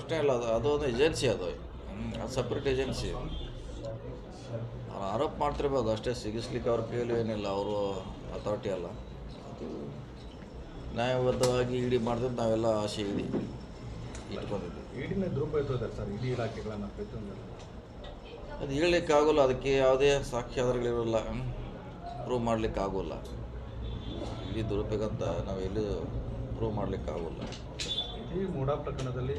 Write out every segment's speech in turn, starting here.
Agency ಅದು ಹ್ಮ್, ಅದು separate agency ಅವ್ರು ಆರೋಪ ಮಾಡ್ತಿರ್ಬೋದು ಅಷ್ಟೇ ಸಿಗಿಸ್ಲಿಕ್ಕೆ ಅವ್ರ ಕೈಯಲ್ಲಿ ಏನಿಲ್ಲ ಅವರು ಅಥಾರಿಟಿ ಅಲ್ಲ. ಅದು ನ್ಯಾಯಬದ್ಧವಾಗಿ ಇಡಿ ಮಾಡಿದ್ರೆ ನಾವೆಲ್ಲ ಆಸೆ ಇಡಿ ಇಟ್ಕೊಂಡಿದ್ವಿ. ಇಡಿನ ದುರುಪಯೋಗ ಸರ್ ಇಡೀ ಇಲಾಖೆಗಳನ್ನು ಅದು ಹೇಳಲಿಕ್ಕಾಗೋಲ್ಲ ಅದಕ್ಕೆ ಯಾವುದೇ ಸಾಕ್ಷ್ಯಾಧಾರಗಳಿರೋಲ್ಲ. ಪ್ರೂವ್ ಮಾಡಲಿಕ್ಕೆ ಆಗೋಲ್ಲ. ಇಡೀ ದುರುಪಯೋಗ ಅಂತ ಎಲ್ಲೂ ಪ್ರೂವ್ ಮಾಡಲಿಕ್ಕೆ ಆಗೋಲ್ಲ. ಈ ಮೂಡಾ ಪ್ರಕರಣದಲ್ಲಿ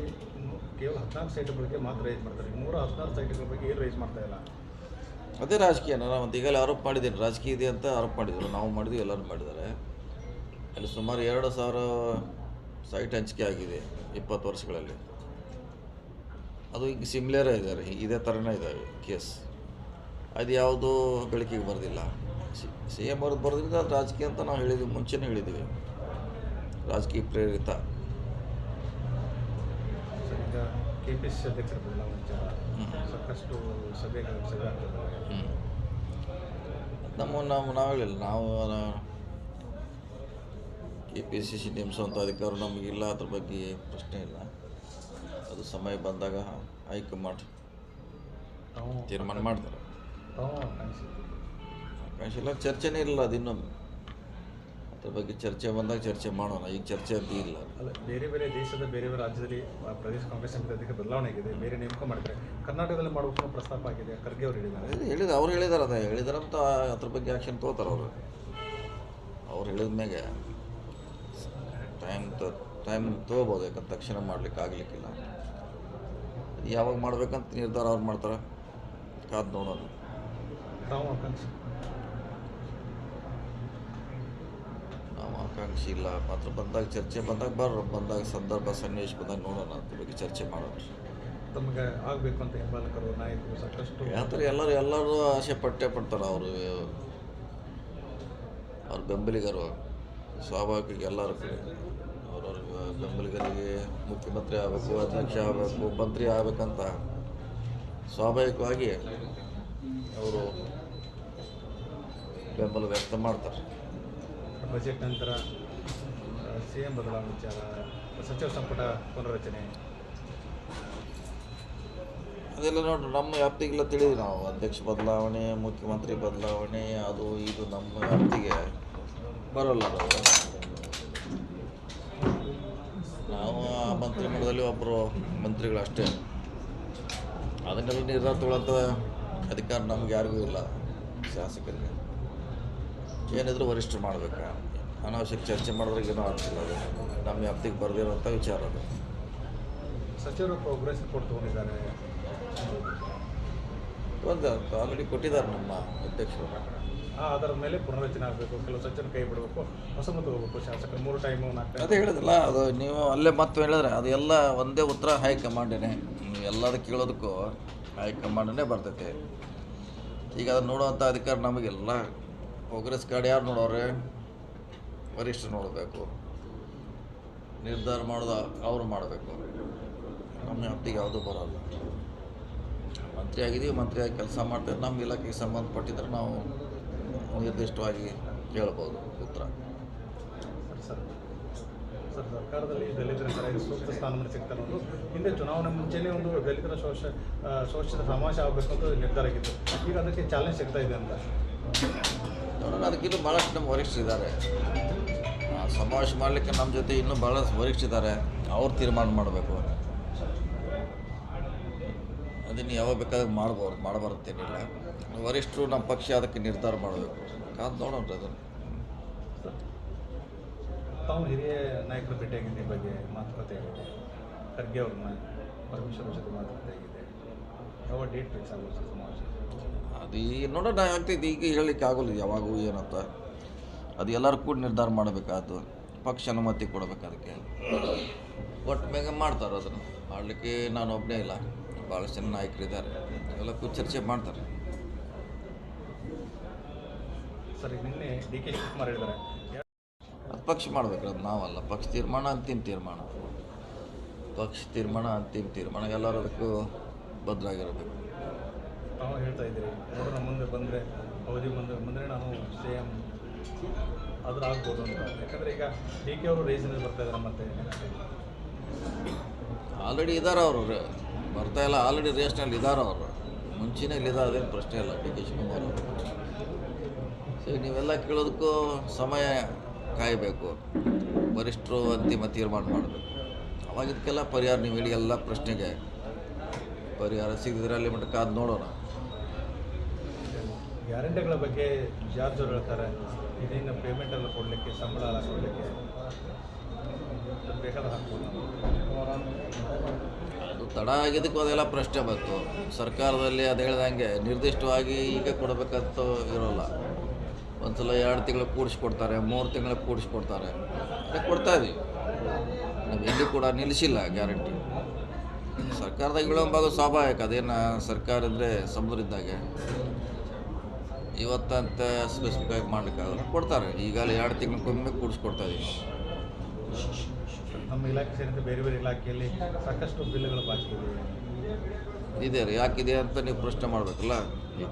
ಕೇವಲ ಹದಿನಾಲ್ಕು ಸೈಟ್ ಬಗ್ಗೆ ಮಾತ್ರ ರೈಸ್ ಮಾಡ್ತಾರೆ. ನೂರ ಹದಿನಾರು ಸೈಟ್ಗಳ ಬಗ್ಗೆ ಏನು ರೈಸ್ ಮಾಡ್ತಾ ಇಲ್ಲ? ಅದೇ ರಾಜಕೀಯ. ನಾನು ಒಂದು ಈಗಲೇ ಆರೋಪ ಮಾಡಿದ್ದೀನಿ. ರಾಜಕೀಯ ಇದೆ ಅಂತ ಆರೋಪ ಮಾಡಿದ್ರು. ನಾವು ಮಾಡಿದ್ವಿ, ಎಲ್ಲರೂ ಮಾಡಿದ್ದಾರೆ. ಅಲ್ಲಿ ಸುಮಾರು ಎರಡು ಸಾವಿರ ಸೈಟ್ ಹಂಚಿಕೆ ಆಗಿದೆ ಇಪ್ಪತ್ತು ವರ್ಷಗಳಲ್ಲಿ. ಅದು ಈಗ ಸಿಮ್ಲರೇ ಇದ್ದಾರೆ. ಇದೇ ಥರನೇ ಇದ್ದಾವೆ ಕೇಸ್ ಅದು ಯಾವುದೂ ಬೆಳಕಿಗೆ ಬರೋದಿಲ್ಲ. ಸಿ ಎಂ ಅವ್ರದ್ದು ಬರೋದ್ರಿಂದ ರಾಜಕೀಯ ಅಂತ ನಾವು ಹೇಳಿದ್ವಿ, ಮುಂಚೆನೇ ಹೇಳಿದ್ದೀವಿ ರಾಜಕೀಯ ಪ್ರೇರಿತ ಸರ್ ಈಗ ಕೆ ಪಿ ಸಿ ಅಧ್ಯಕ್ಷರ ಬದಲಾವಣೆ ವಿಚಾರ ಹ್ಮ್. ಸಾಕಷ್ಟು ಸಭೆಗಳು ಸಭೆ ಆಗ್ತದೆ. ನಮ್ಮ ನಾವು ನಾವು ಹೇಳಿಲ್ಲ ನಾವು ಕೆ ಪಿ ಸಿ ಸಿ ನೇಮಿಸುವಂಥ ಅಧಿಕಾರ ನಮಗಿಲ್ಲ ಅದ್ರ ಬಗ್ಗೆ ಪ್ರಶ್ನೆ ಇಲ್ಲ. ಅದು ಸಮಯ ಬಂದಾಗ ಹೈಕಮಾಂಡ್ ಮಾಡಿ ತೀರ್ಮಾನ ಮಾಡ್ತಾರೆ. ತಾವು ಆಕಾಂಕ್ಷಿಸಿ ಇಲ್ಲ ಚರ್ಚೆನೇ ಇಲ್ಲ ಅದು ಇನ್ನೊಂದು. ಅದ್ರ ಬಗ್ಗೆ ಚರ್ಚೆ ಬಂದಾಗ ಚರ್ಚೆ ಮಾಡೋಣ. ಈಗ ಚರ್ಚೆ ಅಂತ ಇಲ್ಲ. ಅಲ್ಲ ಬೇರೆ ಬೇರೆ ದೇಶದ ಬೇರೆ ಬೇರೆ ರಾಜ್ಯದಲ್ಲಿ ಪ್ರದೇಶ ಕಾಂಗ್ರೆಸ್ ಸಮಿತಿ ಬದಲಾವಣೆ ಆಗಿದೆ. ಬೇರೆ ನೇಮಕ ಮಾಡಿದ್ರೆ ಕರ್ನಾಟಕದಲ್ಲಿ ಮಾಡಬೇಕು ಅನ್ನೋ ಪ್ರಸ್ತಾಪ ಆಗಿದೆ ಖರ್ಗೆ ಅವರು ಹೇಳಿದ್ದಾರೆ. ಹೇಳಿದ್ರು ಹೇಳಿದ ಅವ್ರು ಹೇಳಿದಾರೆ ಅದೇ. ಹೇಳಿದಾರಂತ ಅದ್ರ ಬಗ್ಗೆ ಆ್ಯಕ್ಷನ್ ತೊಗೋತಾರೆ ಅವರು. ಅವ್ರು ಹೇಳಿದ ಮ್ಯಾಗೆ ಟೈಮ್ ತ ಟೈಮ್ ತೊಗೋಬೋದು ಯಾಕಂದ್ರೆ ತಕ್ಷಣ ಮಾಡ್ಲಿಕ್ಕೆ ಆಗಲಿಕ್ಕಿಲ್ಲ. ಯಾವಾಗ ಮಾಡ್ಬೇಕಂತ ನಿರ್ಧಾರ ಅವ್ರು ಮಾಡ್ತಾರೆ. ಕಾದು ನೋಡೋಣ ತಾವು ಆಕಾಂಕ್ಷಿ ನಾವು ಇಲ್ಲ. ಮಾತ್ರ ಬಂದಾಗ ಚರ್ಚೆ ಬಂದಾಗ ಬರ್ರ ಬಂದಾಗ ಸಂದರ್ಭ ಸನ್ನಿವೇಶ ಬಂದಾಗ ನೋಡೋಣ ಅದ್ರ ಬಗ್ಗೆ ಚರ್ಚೆ ಮಾಡೋಣ ತಮಗೆ ಆಗಬೇಕು ಅಂತ ಹಿಂಬಾಲಕರು ನಾಯಕರು ಸಾಕಷ್ಟು ಯಾಕಂದ್ರೆ ಎಲ್ಲರೂ ಎಲ್ಲರೂ ಆಸೆ ಪಟ್ಟೆ ಪಡ್ತಾರೆ ಅವರು. ಅವ್ರ ಬೆಂಬಲಿಗರು. ಸ್ವಾಭಾವಿಕ ಎಲ್ಲರೂ ಅವ್ರವ್ರ ಬೆಂಬಲಿಗರಿಗೆ ಮುಖ್ಯಮಂತ್ರಿ ಆಗಬೇಕು ಅಧ್ಯಕ್ಷ ಆಗಬೇಕು ಮಂತ್ರಿ ಆಗಬೇಕಂತ ಸ್ವಾಭಾವಿಕವಾಗಿ ಅವರು ಬೆಂಬಲ ವ್ಯಕ್ತ ಮಾಡ್ತಾರೆ. ಬಜೆಟ್ ನಂತರ ಸಿ ಎಂ ಬದಲಾವಣೆ ವಿಚಾರ, ಸಚಿವ ಸಂಪುಟ ಪುನರ್ರಚನೆ. ಅದೆಲ್ಲ ನೋಡಿ, ನಮ್ಮ ವ್ಯಾಪ್ತಿಗೆಲ್ಲ ತಿಳಿದ್ವಿ ನಾವು. ಅಧ್ಯಕ್ಷ ಬದಲಾವಣೆ, ಮುಖ್ಯಮಂತ್ರಿ ಬದಲಾವಣೆ, ಅದು ಇದು ನಮ್ಮ ವ್ಯಾಪ್ತಿಗೆ ಬರೋಲ್ಲ ನಾವು ನಾವು ಆ ಮಂತ್ರಿಮಂಡಲದಲ್ಲಿ ಒಬ್ಬರು ಮಂತ್ರಿಗಳಷ್ಟೇ. ಅದನ್ನೆಲ್ಲ ನಿರ್ಧಾರ ತಗೊಳ್ಳೋಂಥ ಅಧಿಕಾರ ನಮ್ಗೆ ಯಾರಿಗೂ ಇಲ್ಲ ಶಾಸಕರಿಗೆ. ಏನಿದ್ರು ವರಿಷ್ಠರು ಮಾಡಬೇಕು. ಅನಾವಶ್ಯಕ ಚರ್ಚೆ ಮಾಡಿದ್ರೆ ಏನೋ ಆಗ್ತಿಲ್ಲ ಅದು. ನಮ್ಮ ವ್ಯಾಪ್ತಿಗೆ ಬರೆದಿರೋಂಥ ವಿಚಾರ ಅದು. ಸಚಿವರು ಪ್ರೋಗ್ರೆಸ್ ರಿಪೋರ್ಟ್ ತಗೊಂಡಿದ್ದಾರೆ. ಒಂದು ಆಲ್ರೆಡಿ ಕೊಟ್ಟಿದ್ದಾರೆ ನಮ್ಮ ಅಧ್ಯಕ್ಷರು. ಆ ಆಧಾರದ ಮೇಲೆ ಪುನರ್ರಚನೆ ಆಗಬೇಕು ಕೆಲವು ಸಚಿವರು ಕೈ ಬಿಡಬೇಕು ಹೊಸ ಮುಂದೆ ಹೋಗಬೇಕು ಶಾಸಕರು. ಮೂರು ಟೈಮು ನಾಲ್ಕು ಅದೇ ಹೇಳಿದ್ರಲ್ಲ ಅದು ನೀವು ಅಲ್ಲೇ ಮತ್ತೆ ಹೇಳಿದ್ರೆ ಅದು ಎಲ್ಲ ಒಂದೇ ಉತ್ತರ ಹೈಕಮಾಂಡೇನೆ. ನೀವು ಎಲ್ಲದಕ್ಕೆ ಕೇಳೋದಕ್ಕೂ ಹೈಕಮಾಂಡನೇ ಬರ್ತೈತೆ. ಈಗ ಅದನ್ನು ನೋಡುವಂಥ ಅಧಿಕಾರ ನಮಗೆಲ್ಲ. ಕಾಂಗ್ರೆಸ್ ಕಾರ್ಡ್ ಯಾರು ನೋಡೋರೆ? ವರಿಷ್ಠ ನೋಡಬೇಕು. ನಿರ್ಧಾರ ಮಾಡೋದು ಅವ್ರು ಮಾಡಬೇಕು. ನಮ್ಮ ವ್ಯಾಪ್ತಿಗೆ ಯಾವುದೂ ಬರೋಲ್ಲ. ಮಂತ್ರಿ ಆಗಿದ್ದೀವಿ ಮಂತ್ರಿಯಾಗಿ ಕೆಲಸ ಮಾಡ್ತೇವೆ. ನಮ್ಮ ಇಲಾಖೆಗೆ ಸಂಬಂಧಪಟ್ಟಿದ್ರೆ ನಾವು ನಿರ್ದಿಷ್ಟವಾಗಿ ಹೇಳ್ಬೋದು ಉತ್ತರ. Sir sir. ಸರ್ಕಾರದಲ್ಲಿ ದಲಿತರ ಸರಿಯಾಗಿ ಸೂಕ್ತ ಸ್ಥಾನಮಾನ ಸಿಗ್ತಾರೆ ಹಿಂದೆ ಚುನಾವಣೆ ಮುಂಚೆನೇ ಒಂದು ದಲಿತರ ಶೋಷ ಶೋಷಿತ ಸಮಾಜ ಆಗಬೇಕು ಅಂತ ನಿರ್ಧಾರ ಆಗಿತ್ತು. ಈಗ ಅದಕ್ಕೆ ಚಾಲೆಂಜ್ ಸಿಗ್ತಾ ಇದೆ ಅಂತ. ಅದಕ್ಕಿನ್ನೂ ಭಾಳಷ್ಟು ನಮ್ಗೆ ವರಿಷ್ಠರಿದ್ದಾರೆ. ಆ, ಸಮಾವೇಶ ಮಾಡಲಿಕ್ಕೆ ನಮ್ಮ ಜೊತೆ ಇನ್ನೂ ಭಾಳಷ್ಟು ವರಿಷ್ಠರಿದ್ದಾರೆ. ಅವ್ರು ತೀರ್ಮಾನ ಮಾಡಬೇಕು. ಅದನ್ನು ಯಾವಾಗ ಬೇಕಾದ್ರೆ ಮಾಡ್ಬೋದು ಮಾಡಬಾರ್ದೇನಿಲ್ಲ. ವರಿಷ್ಠರು ನಮ್ಮ ಪಕ್ಷ ಅದಕ್ಕೆ ನಿರ್ಧಾರ ಮಾಡಬೇಕು. ಕಾದು ನೋಡೋಣ ಅದನ್ನು ತಾವು ಹಿರಿಯ ನಾಯಕರ ಭೇಟಿಯಾಗಿದ್ದ ಬಗ್ಗೆ ಮಾತುಕತೆ ಖರ್ಗೆ ಅವ್ರನ್ನ ಪರಮೇಶ್ವರ ಜೊತೆ ಮಾತುಕತೆ ಆಗಿದೆ. ಯಾವ ಡೇಟ್ ಫಿಕ್ಸ್ ಆಗುತ್ತೆ ಅದು ಈಗ ನೋಡೋಣ ಆಗ್ತೈತಿ ಈಗ ಹೇಳಲಿಕ್ಕೆ ಆಗೋಲ್ಲ ಯಾವಾಗೂ ಏನಂತ ಅದು ಎಲ್ಲರೂ ಕೂಡ ನಿರ್ಧಾರ ಮಾಡಬೇಕಾದ್ದು ಪಕ್ಷ ಅನುಮತಿ ಕೊಡಬೇಕು ಅದಕ್ಕೆ. ಒಟ್ಟು ಬೇಗ ಮಾಡ್ತಾರೆ ಅದನ್ನು. ಮಾಡಲಿಕ್ಕೆ ನಾನು ಒಬ್ಬನೇ ಇಲ್ಲ. ಭಾಳಷ್ಟು ಜನ ನಾಯಕರಿದ್ದಾರೆ. ಎಲ್ಲ ಚರ್ಚೆ ಮಾಡ್ತಾರೆ. ಸರ್ ಈಗ ನಿನ್ನೆ ಡಿ ಕೆ ಶಿವಕುಮಾರ್ ಹೇಳಿದ್ದಾರೆ. ಅದು ಪಕ್ಷ ಮಾಡಬೇಕು ಅದು ನಾವಲ್ಲ. ಪಕ್ಷ ತೀರ್ಮಾನ ಅಂತಿಮ ತೀರ್ಮಾನ. ಪಕ್ಷ ತೀರ್ಮಾನ ಅಂತಿಮ ತೀರ್ಮಾನ. ಎಲ್ಲರೂ ಅದಕ್ಕೂ ಭದ್ರಾಗಿರಬೇಕು. ತಾವು ಹೇಳ್ತಾ ಇದ್ದೀರಿ ನಮ್ಮ ಮುಂದೆ ಬಂದರೆ ಅವಧಿ ಮುಂದೆ ಬಂದರೆ ನಾನು ಸಿ ಎಂ ಆದರೂ ಆಗ್ಬೋದು ಅಂತ. ಯಾಕಂದರೆ ಈಗ ಡಿ ಕೆ ಅವರು ರೇಸಿನಲ್ಲಿ ಬರ್ತಾ ಇದ್ದಾರೆ ಮತ್ತೆ. ಆಲ್ರೆಡಿ ಇದ್ದಾರೆ ಅವರು. ಬರ್ತಾ ಇಲ್ಲ ಆಲ್ರೆಡಿ ರೇಸ್ನಲ್ಲಿ ಇದ್ದಾರೆ ಅವರು. ಮುಂಚೆನೇ ಇಲ್ಲಿದ್ದಾರೆ ಅದೇನು ಪ್ರಶ್ನೆ ಇಲ್ಲ ಡಿ ಕೆ ಶಿವಕುಮಾರ್ ಅವರು. ಸೊ ನೀವೆಲ್ಲ ಕೇಳೋದಕ್ಕೂ ಸಮಯ ಕಾಯಬೇಕು. ವರಿಷ್ಠರು ಅಂತಿಮ ತೀರ್ಮಾನ ಮಾಡಬೇಕು. ಅವಾಗ ಇದಕ್ಕೆಲ್ಲ ಪರಿಹಾರ ನೀವು ಹೇಳಿ ಎಲ್ಲ ಪ್ರಶ್ನೆಗೆ ಪರಿಹಾರ ಸಿಗದಿದ್ರೆ ಅಲ್ಲಿ ಮಟ್ಟ ಕಾದು ನೋಡೋಣ. ಗ್ಯಾರಂಟಿಗಳ ಬಗ್ಗೆ ಜಾರ್ಜ್ ಅವರು ಹೇಳ್ತಾರೆ ಇದೇನು ಪೇಮೆಂಟ್ ಎಲ್ಲ ಕೊಡಲಿಕ್ಕೆ ಸಂಬಳ ಎಲ್ಲ ಕೊಡಲಿಕ್ಕೆ ಅದು ತಡ ಆಗಿದ್ದಕ್ಕೂ ಅದೆಲ್ಲ ಪ್ರಶ್ನೆ ಬಂತು. ಸರ್ಕಾರದಲ್ಲಿ ಅದು ಹೇಳ್ದಂಗೆ ನಿರ್ದಿಷ್ಟವಾಗಿ ಈಗ ಕೊಡಬೇಕಂತ ಇರೋಲ್ಲ. ಒಂದ್ಸಲ ಎರಡು ತಿಂಗಳು ಕೂಡಿಸ್ಕೊಡ್ತಾರೆ ಮೂರು ತಿಂಗಳು ಕೂಡಿಸ್ಕೊಡ್ತಾರೆ. ಕೊಡ್ತಾ ಇದೀವಿ. ನಾವು ಎಲ್ಲಿ ಕೂಡ ನಿಲ್ಲಿಸಿಲ್ಲ ಗ್ಯಾರಂಟಿ. ಸರ್ಕಾರದಾಗ ವಿಳಂಬ ಆಗೋದು ಸ್ವಾಭಾವಿಕ ಅದೇನು ಸರ್ಕಾರ ಅಂದರೆ ಸಮುದ್ರ ಇದ್ದಾಗೆ. ಇವತ್ತಂತ ಸ್ಪೆಸಿಫಿಕ್ ಆಗಿ ಮಾಡ್ಲಿಕ್ಕಾಗಲ್ಲ ಕೊಡ್ತಾರೆ. ಈಗಲೇ ಎರಡು ತಿಂಗಳಿಗೊಮ್ಮೆ ಕೂಡಿಸ್ಕೊಡ್ತಾ ಇದೀವಿ ನಮ್ಮ ಇಲಾಖೆ ಸೇರಿದಂತೆ ಬೇರೆ ಬೇರೆ ಇಲಾಖೆಯಲ್ಲಿ ಸಾಕಷ್ಟು ಬಿಲ್ಗಳು ಬಾಕಿ ಇದೆ ಇದೆ ರೀ ಯಾಕಿದೆ ಅಂತ ನೀವು ಪ್ರಶ್ನೆ ಮಾಡಬೇಕಲ್ಲ?